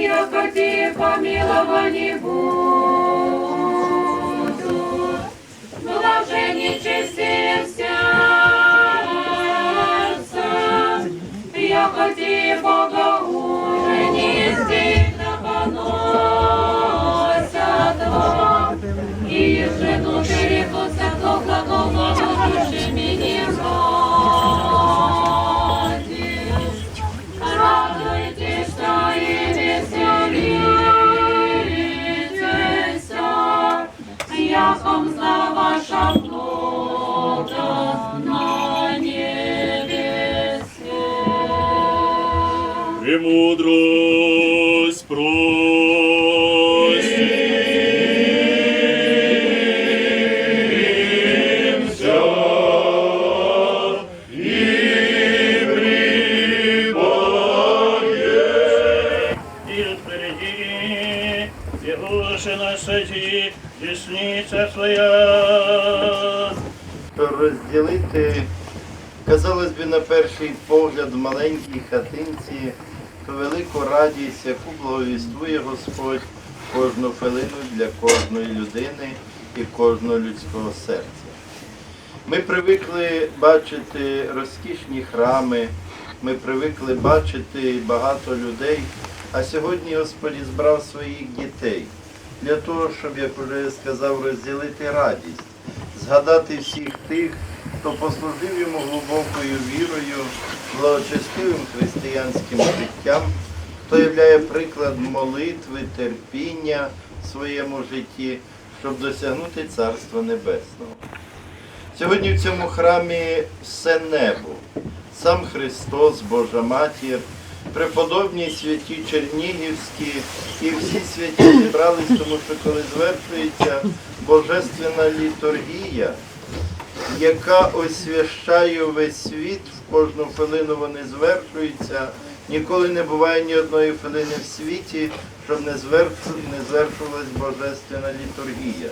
я хоти помиловани буду. Блажение чистым сердцем, я хоти Бога яхом за ваша плода на небесе. Премудрость простимся розділити, казалось би, на перший погляд, в маленькій хатинці ту велику радість, яку благовіствує Господь кожну хвилину для кожної людини і кожного людського серця. Ми привикли бачити розкішні храми, ми привикли бачити багато людей, а сьогодні Господь збрав своїх дітей для того, щоб, як вже сказав, розділити радість, згадати всіх тих, хто послужив йому глибокою вірою, благочестивим християнським життям, хто являє приклад молитви, терпіння в своєму житті, щоб досягнути Царства Небесного. Сьогодні в цьому храмі все небо, сам Христос, Божа Матір, преподобні святі Чернігівські і всі святі зібрались, тому що коли звершується Божественна літургія, яка освящає весь світ, в кожну хвилину вони звершуються. Ніколи не буває ні одної хвилини в світі, щоб не звершу- не звершувалась Божественна літургія.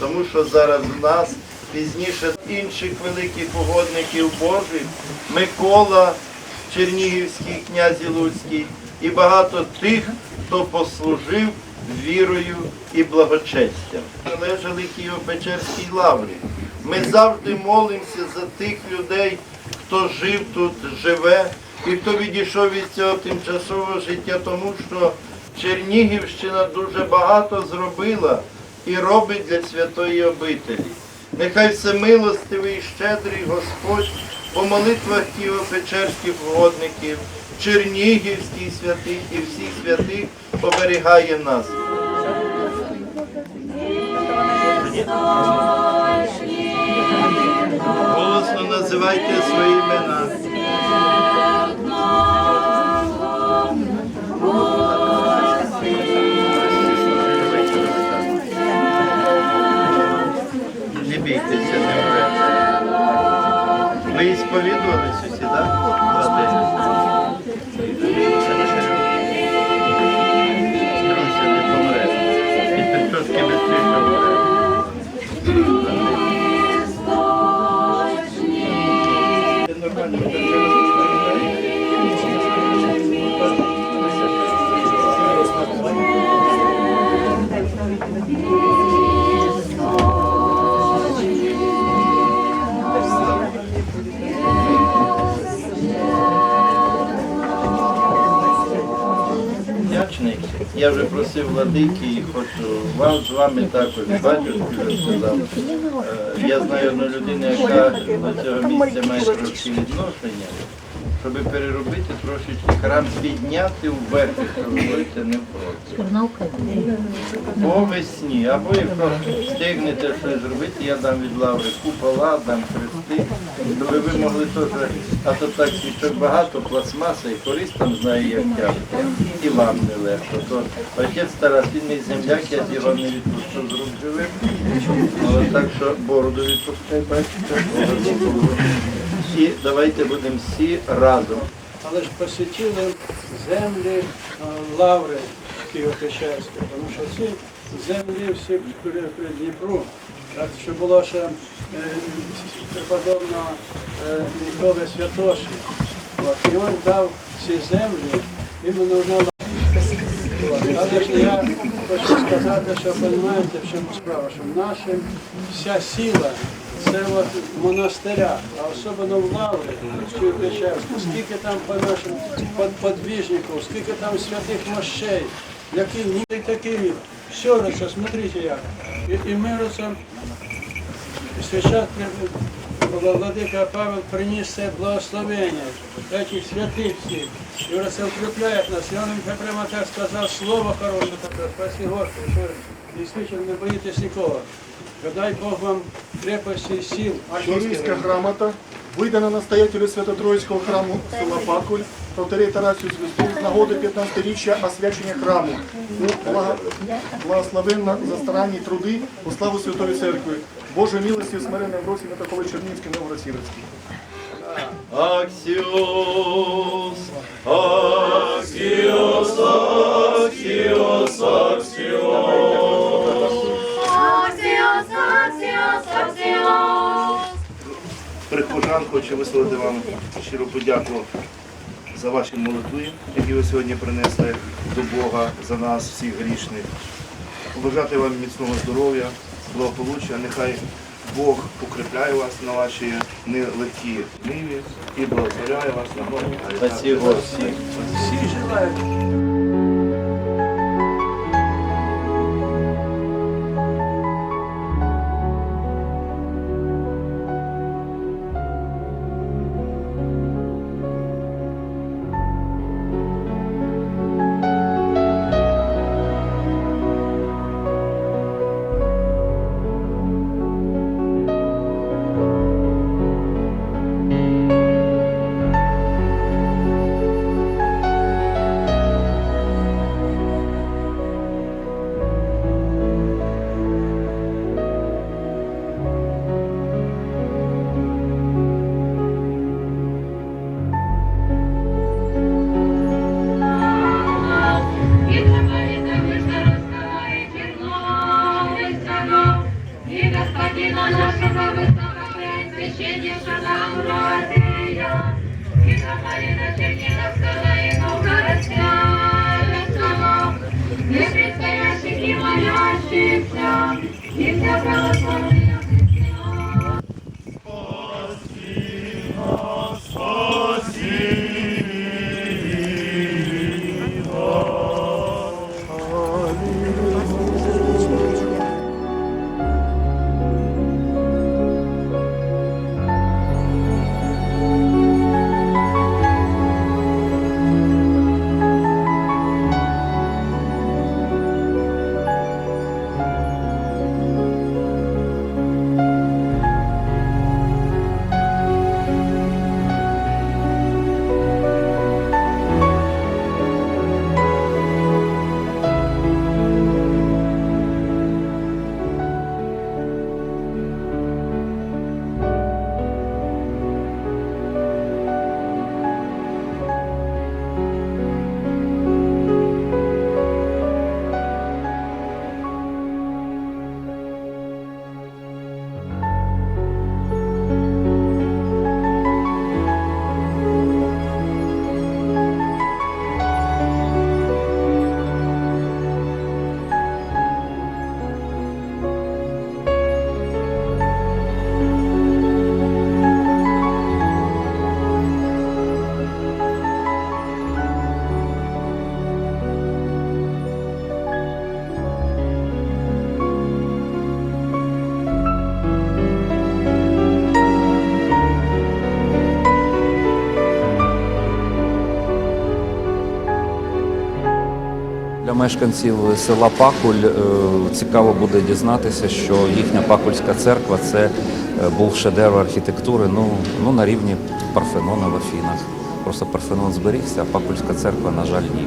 Тому що зараз в нас пізніше інших великих угодників Божих, Микола, Чернігівський, князь Луцький і багато тих, хто послужив вірою і благочестям. Належали Києво-Печерській лаврі. Ми завжди молимося за тих людей, хто жив тут, живе, і хто відійшов від цього тимчасового життя, тому що Чернігівщина дуже багато зробила і робить для святої обителі. Нехай всемилостивий і щедрий Господь по молитвах Києво-Печерських угодників, Чернігівський святий і всіх святих оберігає нас. Голосно називайте свої імена. Не бійтеся, не вмрете. Ми сповідувалися усі, так? Я вже просив владики і хочу вам з вами також. Вже сказав. Е, Я знаю одну людину, яка до цього місця має трошки відношення, щоб переробити трошечки храм, підняти вверх, ви будете не проти. По весні, або якщо встигнете щось зробити, я дам від лаври купола, дам хрести, щоб ви могли теж, а то так свічок багато, пластмаса і користь там знає, як тяжко. І вам не легко. То отець Тарас, він мій земляк, я його не відпущу з Але так що бороду відпускай, бачите, бороду було. І давайте будемо всі разом. але ж посітили землі е, лаври Києво-Печерської, тому що ці землі всі при, Дніпру, так, що було ще е, преподобно е, Ніколи Святоші. І він дав ці землі іменно на лаври. Але ж я хочу сказати, що розумієте, в чому справа, що наша вся сила це от в монастирях, а особливо в Лаврі, чи в Печерську, скільки там по нашим под- подвижників, скільки там святих мощей, які ні такі, все це, смотрите як. І, і ми це, сейчас Владыка Павел приніс це благословення этих святих всіх. І укріпляє нас. І він прямо так сказав слово хороше таке. Спаси Господи, що дійсно не боїтесь нікого. Дай Бог вам крепості і сил. Київська грамота, видана настоятелю Свято-Троїцького храму села Бакуль, повторяє Тарасію Звезду з нагоди 15-річчя освячення храму. Ну, Благословенна за старанні труди у славу Святої Церкви. Божої милості і смирення в Росі Митрополит Чернівський, Новгород-Сіверський. Аксіос, Аксіос, Аксіос, Аксіос. Аксіос, аксіос, аксіос. Прихожан хочу висловити вам щиру подяку за ваші молитви, які ви сьогодні принесли до Бога за нас, всіх грішних. Побажати вам міцного здоров'я, благополуччя. Нехай Бог укріпляє вас на вашій нелегкій ниві і благословляє вас на Бога. Спасибо. Всі желають. Мешканців села Пакуль е, цікаво буде дізнатися, що їхня Пакульська церква це е, був шедевр архітектури ну, ну, на рівні Парфенона в Афінах. Просто Парфенон зберігся, а Пакульська церква, на жаль, ні.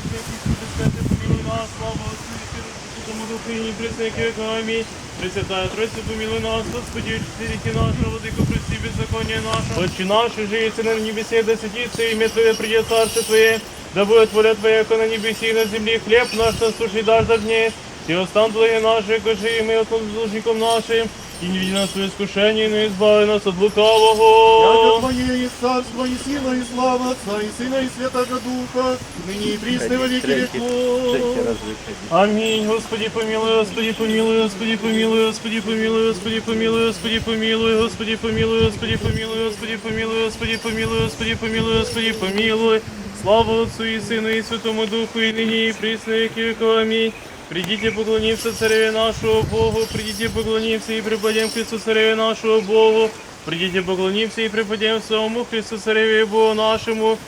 лишены и очистены. Пресвятая Тройця, помилуй нас, Господи, учителите нашего, Владыко, прости беззаконие наше. Отче наш, живи на небесе, да светится имя Твое, придет царство Твое, да будет воля Твоя, как на небесе и на земле, хлеб наш насущный дашь за дней, и остан Твои наши, кожи и мы от должником нашим, и не веди нас в искушение, но избави нас от Яко лукавого. Твое есть царство, и сила, и слава Отца, и Сына, и Святого Духа, ныне и присно во веки веков. Аминь. Господи помилуй, Господи помилуй, Господи помилуй, Господи помилуй, Господи помилуй, Господи помилуй, Господи помилуй, Господи помилуй, Господи помилуй, Господи помилуй, Господи помилуй, Господи помилуй. Слава Отцу и Сыну и Святому Духу, и ныне и присно и веки веков. Придите поклонимся цареве нашего Богу, придите поклонимся и преподем Христу цареве нашего Богу, придите поклонимся и преподем самому Христу цареве Богу нашему.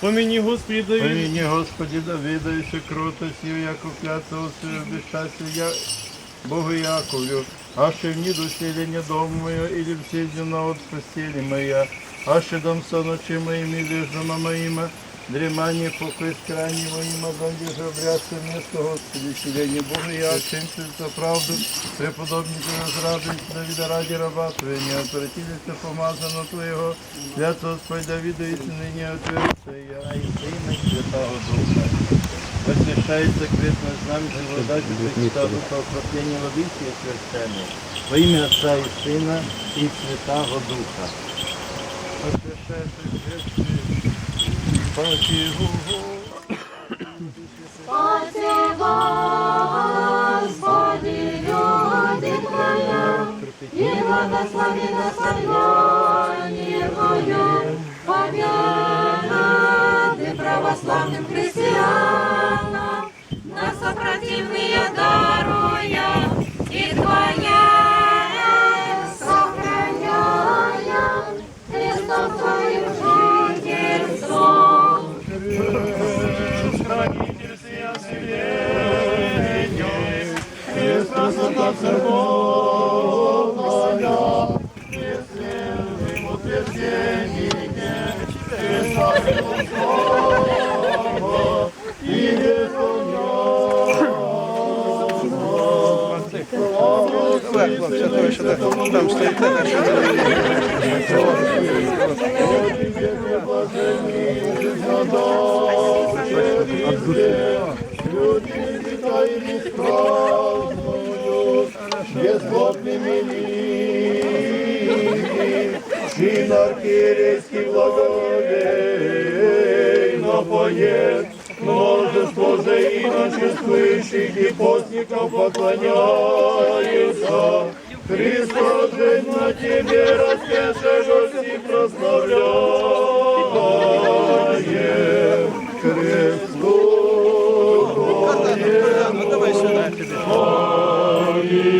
Помяни Господи Давид. Помяни, Господи, Давида, и ще кротостью, яко клятого свою безчастия я Богу Яковлю, аще в ниду селения дом мое, или в седина от постели моя, аще дом со ночи моими, лежома моима, дремание покой скрани моима, донде же обрядся место, Господи, селение Бога я, чем за правду, преподобники разрадуйся, Давида ради раба Твоего, не отвратились помазано Твоего, свято Господь Давида, и ныне отверится я, и Сына, и Святого Духа. Освящается крестное знамя Благодати Христа Духа окропления воды всей священной. Во имя Отца и Сына и Святого Духа. Освящается крестное Паки Господи, люди Твоя, и благословена славление Твое, победа ты православным христианам, нас сопротивные даруя. Церковная, Бесследным утверждение, Ты сами Слова и выполняя. Слава Святому Там стоит это, что Люди, витаем в безплодными линии, Шинаркирийский благовейно поет, множество же иначе слышит, и постникам поклоняется. Христос жизнь на тебе распешешь, всех прославляем. Христу, ну, давай. Аминь.